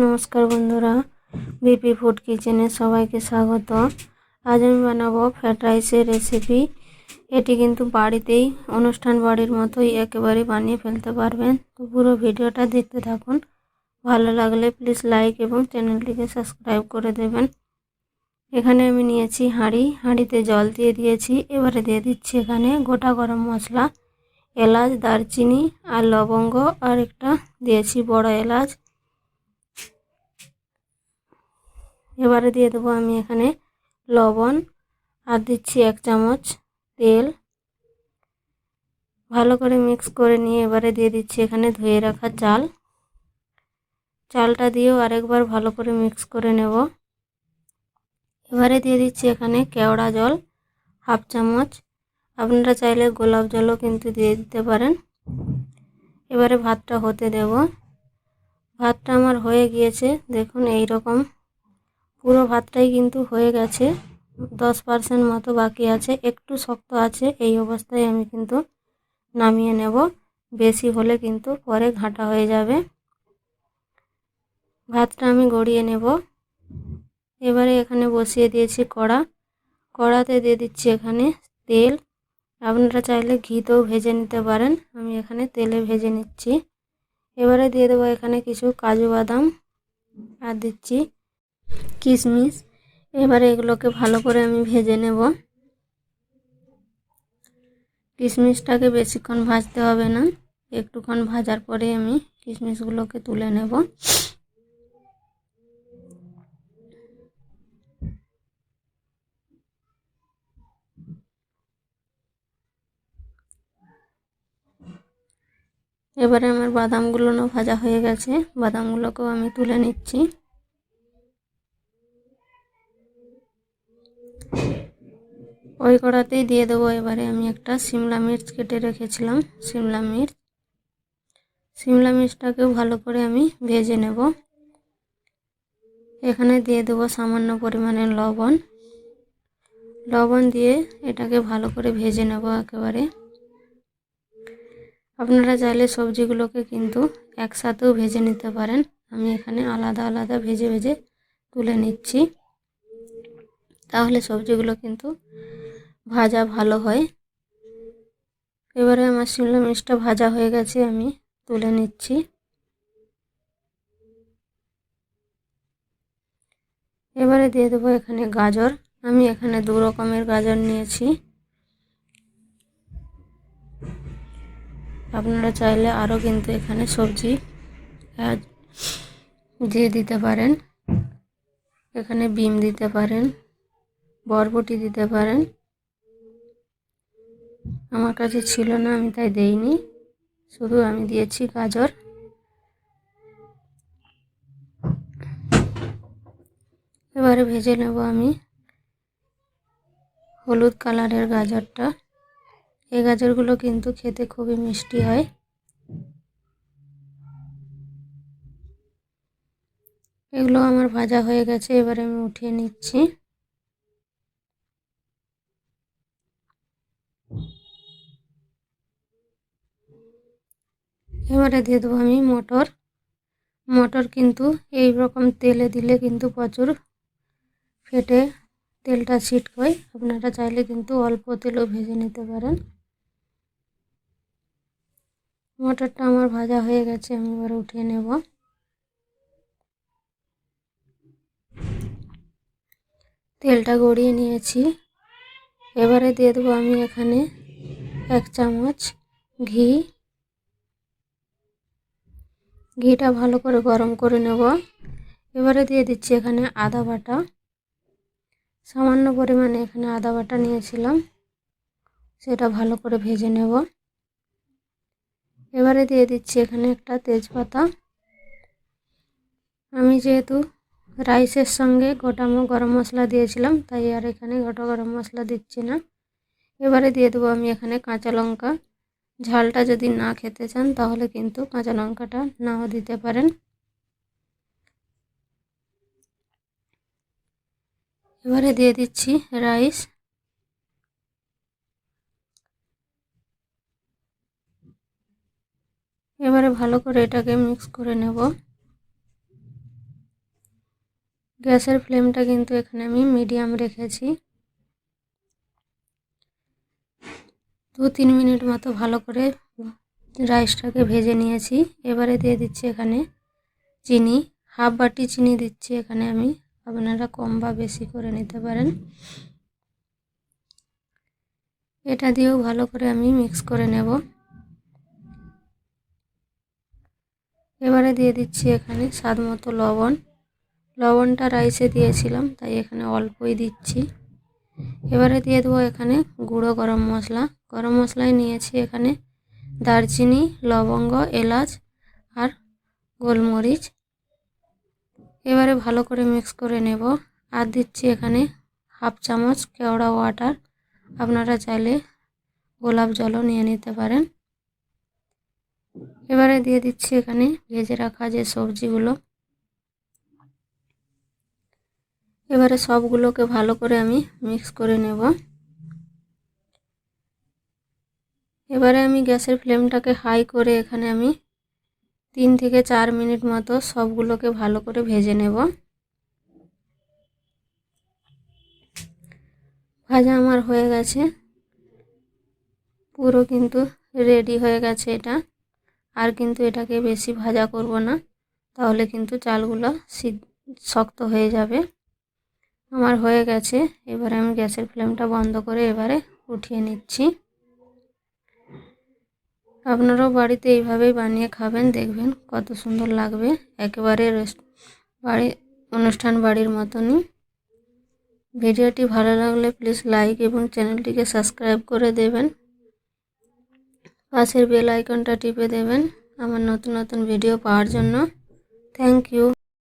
নমস্কার বন্ধুরা, BP food কিচেনে সবাইকে স্বাগত। আজ আমি বানাবো ফ্রাইড রাইসের রেসিপি। এটি কিন্তু বাড়িতেই, অনুষ্ঠান বাড়ির মতোই একেবারে বানিয়ে ফেলতে পারবেন। তো পুরো ভিডিওটা দেখতে থাকুন। ভালো লাগলে প্লিজ লাইক এবং চ্যানেলটিকে সাবস্ক্রাইব করে দেবেন। এখানে আমি নিয়েছি হাঁড়ি। হাঁড়িতে জল দিয়ে দিয়েছি। এবারে দিয়ে দিচ্ছি এখানে গোটা গরম মশলা, এলাচ, দারচিনি আর লবঙ্গ আর একটা দিয়েছি বড় এলাচ। এবারে দিয়ে দেবো আমি এখানে লবণ আর দিচ্ছি এক চামচ তেল। ভালো করে মিক্স করে নিয়ে এবারে দিয়ে দিচ্ছি এখানে ধুয়ে রাখা চাল। চালটা দিয়েও আরেকবার ভালো করে মিক্স করে নেব। এবারে দিয়ে দিচ্ছি এখানে কেওড়া জল হাফ চামচ। আপনারা চাইলে গোলাপ জলও কিন্তু দিয়ে দিতে পারেন। এবারে ভাতটা হতে দেব। ভাতটা আমার হয়ে গিয়েছে, দেখুন এই রকম পুরো ভাতটাই কিন্তু হয়ে গেছে। দশ পার্সেন্ট মতো বাকি আছে। একটু শক্ত আছে, এই অবস্থায় আমি কিন্তু নামিয়ে নেব। বেশি হলে কিন্তু পরে ঘাঁটা হয়ে যাবে। ভাতটা আমি গড়িয়ে নেব। এবারে এখানে বসিয়ে দিয়েছি কড়া। কড়াতে দিয়ে দিচ্ছি এখানে তেল। আপনারা চাইলে ঘিতেও ভেজে নিতে পারেন। আমি এখানে তেলে ভেজে নিচ্ছি। এবারে দিয়ে দেবো এখানে কিছু কাজু বাদাম। আর দিচ্ছি কিশমিশ এবারে এগুলোকে ভালো করে আমি ভেজে নেব। কিশমিশটাকে বেশিক্ষণ ভাজতে হবে না। একটুক্ষণ ভাজার পরে আমি কিশমিশগুলোকে তুলে নেব। এবারে আমার বাদামগুলো ভাজা হয়ে গেছে। বাদামগুলোকেও আমি তুলে নিচ্ছি। ওই কড়াতেই দিয়ে দেবো। এবারে আমি একটা শিমলা মির্চ কেটে রেখেছিলাম শিমলা মির্চ। শিমলা মির্চটাকেও ভালো করে আমি ভেজে নেব। এখানে দিয়ে দেবো সামান্য পরিমাণে লবণ। লবণ দিয়ে এটাকে ভালো করে ভেজে নেব একেবারে। আপনারা চাইলে সবজিগুলোকে কিন্তু একসাথেও ভেজে নিতে পারেন। আমি এখানে আলাদা আলাদা ভেজে ভেজে তুলে নিচ্ছি। তাহলে সবজিগুলো কিন্তু ভাজা ভালো হয়। এবারে আমার শিমলা মির্চটা ভাজা হয়ে গেছে, আমি তুলে নিচ্ছি। এবারে দিয়ে দেবো এখানে গাজর। আমি এখানে দু রকমের গাজর নিয়েছি। আপনারা চাইলে আরও কিন্তু এখানে সবজি দিয়ে দিতে পারেন। এখানে বিম দিতে পারেন, বরবটি দিতে পারেন। আমার কাছে ছিল না, আমি তাই দেইনি। শুধু আমি দিয়েছি গাজর। এবারে ভেজে নেব আমি হলুদ কালারের গাজরটা। এই গাজরগুলো কিন্তু খেতে খুবই মিষ্টি হয়। এগুলো আমার ভাজা হয়ে গেছে, এবারে আমি উঠিয়ে নিচ্ছি। এবারে দিয়ে দেবো আমি মটর। মটর কিন্তু এই রকম তেলে দিলে কিন্তু প্রচুর ফেটে তেলটা ছিটকয় আপনারা চাইলে কিন্তু অল্প তেলও ভেজে নিতে পারেন। মটরটা আমার ভাজা হয়ে গেছে, আমি এবার উঠিয়ে নেব। তেলটা গড়িয়ে নিয়েছি। এবারে দিয়ে দেবো আমি এখানে এক চামচ ঘি ঘিটা ভালো করে গরম করে নেব। এবারে দিয়ে দিচ্ছি এখানে আদা বাটা। সামান্য পরিমাণে এখানে আদা বাটা নিয়েছিলাম। সেটা ভালো করে ভেজে নেব। এবারে দিয়ে দিচ্ছি এখানে একটা তেজপাতা। আমি যেহেতু রাইসের সঙ্গে গোটা গরম মশলা দিয়েছিলাম, তাই আর এখানে গোটা গরম মশলা দিচ্ছি না। এবারে দিয়ে দেবো আমি এখানে কাঁচা লঙ্কা। ঝালটা যদি না খেতে চান, তাহলে কিন্তু কাঁচা লঙ্কাটা নাও দিতে পারেন। এবারে দিয়ে দিচ্ছি রাইস। এবারে ভালো করে এটাকে মিক্স করে নেব। গ্যাসের ফ্লেমটা কিন্তু এখানে আমি মিডিয়াম রেখেছি। দু তিন মিনিট মতো ভালো করে রাইসটাকে ভেজে নিয়েছি। এবারে দিয়ে দিচ্ছি এখানে চিনি। হাফ বাটি চিনি দিচ্ছি এখানে আমি। আপনারা কম বা বেশি করে নিতে পারেন। এটা দিয়েও ভালো করে আমি মিক্স করে নেব। এবারে দিয়ে দিচ্ছি এখানে স্বাদ মতো লবণ। লবণটা রাইসে দিয়েছিলাম, তাই এখানে অল্পই দিচ্ছি। এবারে দিয়ে দেবো এখানে গুঁড়ো গরম মশলা। গরম মশলায় নিয়েছি এখানে দারচিনি, লবঙ্গ, এলাচ আর গোলমরিচ। এবারে ভালো করে মিক্স করে নেব। আর দিচ্ছি এখানে হাফ চামচ কেওড়া ওয়াটার। আপনারা চাইলে গোলাপ জলও নিয়ে নিতে পারেন। এবারে দিয়ে দিচ্ছি এখানে ভেজে রাখা যে সবজিগুলো। এবারে সবগুলোকে ভালো করে আমি মিক্স করে নেব। এবারে আমি গ্যাসের ফ্লেমটাকে হাই করে এখানে আমি তিন থেকে চার মিনিট মতো সবগুলোকে ভালো করে ভেজে নেব। ভাজা আমার হয়ে গেছে। পুরো কিন্তু রেডি হয়ে গেছে এটা। আর কিন্তু এটাকে বেশি ভাজা করব না, তাহলে কিন্তু চালগুলো শক্ত হয়ে যাবে। আমার হয়ে গেছে। এবারে আমি গ্যাসের ফ্লেমটা বন্ধ করে এবারে উঠিয়ে নিচ্ছি। আপনারাও বাড়িতে এইভাবেই বানিয়ে খাবেন, দেখবেন কত সুন্দর লাগবে। একেবারে বাড়ি, অনুষ্ঠান বাড়ির মতনই। ভিডিওটি ভালো লাগলে প্লিজ লাইক এবং চ্যানেলটিকে সাবস্ক্রাইব করে দেবেন। পাশের বেল আইকনটা টিপে দেবেন আমার নতুন নতুন ভিডিও পাওয়ার জন্য। Thank you.